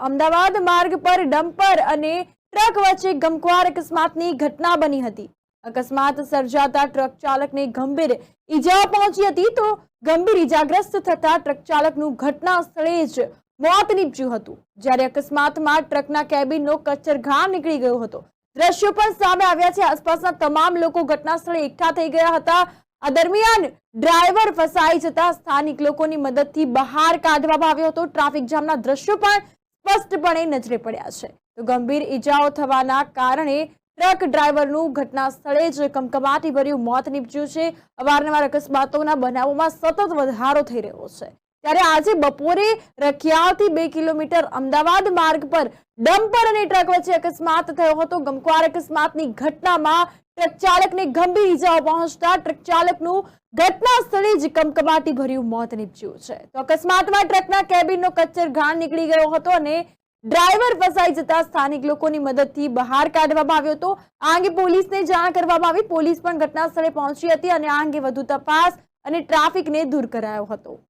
અમદાવાદ માર્ગ પર ડમ્પર અને ટ્રક વચ્ચે ગમખ્વાર અકસ્માતની ઘટના બની હતી. અકસ્માત સર્જાતા ટ્રક ચાલકને ગંભીર ઈજા પહોંચી હતી તો ગંભીર ઈજાગ્રસ્ત થતા ટ્રક ચાલકનું ઘટના સ્થળે જ મોત નીપજ્યું હતું. જ્યારે અકસ્માતમાં ટ્રકના કેબિનનો કચ્છરઘાણ નીકળી ગયો હતો. દ્રશ્યો પણ સામે આવ્યા છે. આસપાસના તમામ લોકો ઘટના સ્થળે એકઠા થઈ ગયા હતા. આ દરમિયાન ડ્રાઈવર ફસાઈ જતા સ્થાનિક લોકોની મદદથી બહાર કાઢવામાં આવ્યો હતો. ટ્રાફિક જામના દ્રશ્યો પણ સ્પષ્ટપણે નજરે પડ્યા છે. તો ગંભીર ઈજાઓ થવાના કારણે ટ્રક ડ્રાઈવરનું ઘટના સ્થળે જ કમકમાટી ભર્યું મોત નીપજ્યું છે. અવારનવાર અકસ્માતોના બનાવોમાં સતત વધારો થઈ રહ્યો છે. ત્યારે આજે બપોરે રખિયાથી બે કિલોમીટર અમદાવાદ માર્ગ પર ડમ્પર અને ટ્રક વચ્ચે અકસ્માત થયો હતો. ગમખ્વાર અકસ્માતની ઘટનામાં ટ્રક ચાલકને ગંભીર ઈજાઓ પહોંચતા ટ્રક ચાલકનું ઘટના સ્થળે જ કમકમાટી ભર્યું મોત નીપજ્યું છે. તો અકસ્માતમાં ટ્રકના કેબિનનો કચ્છર ઘાણ નીકળી ગયો હતો અને ડ્રાઈવર ફસાઈ જતા સ્થાનિક લોકોની મદદથી બહાર કાઢવામાં આવ્યો હતો. આ અંગે પોલીસને જાણ કરવામાં આવી. પોલીસ પણ ઘટના સ્થળે પહોંચી હતી અને આ અંગે વધુ તપાસ અને ટ્રાફિકને દૂર કરાયો હતો.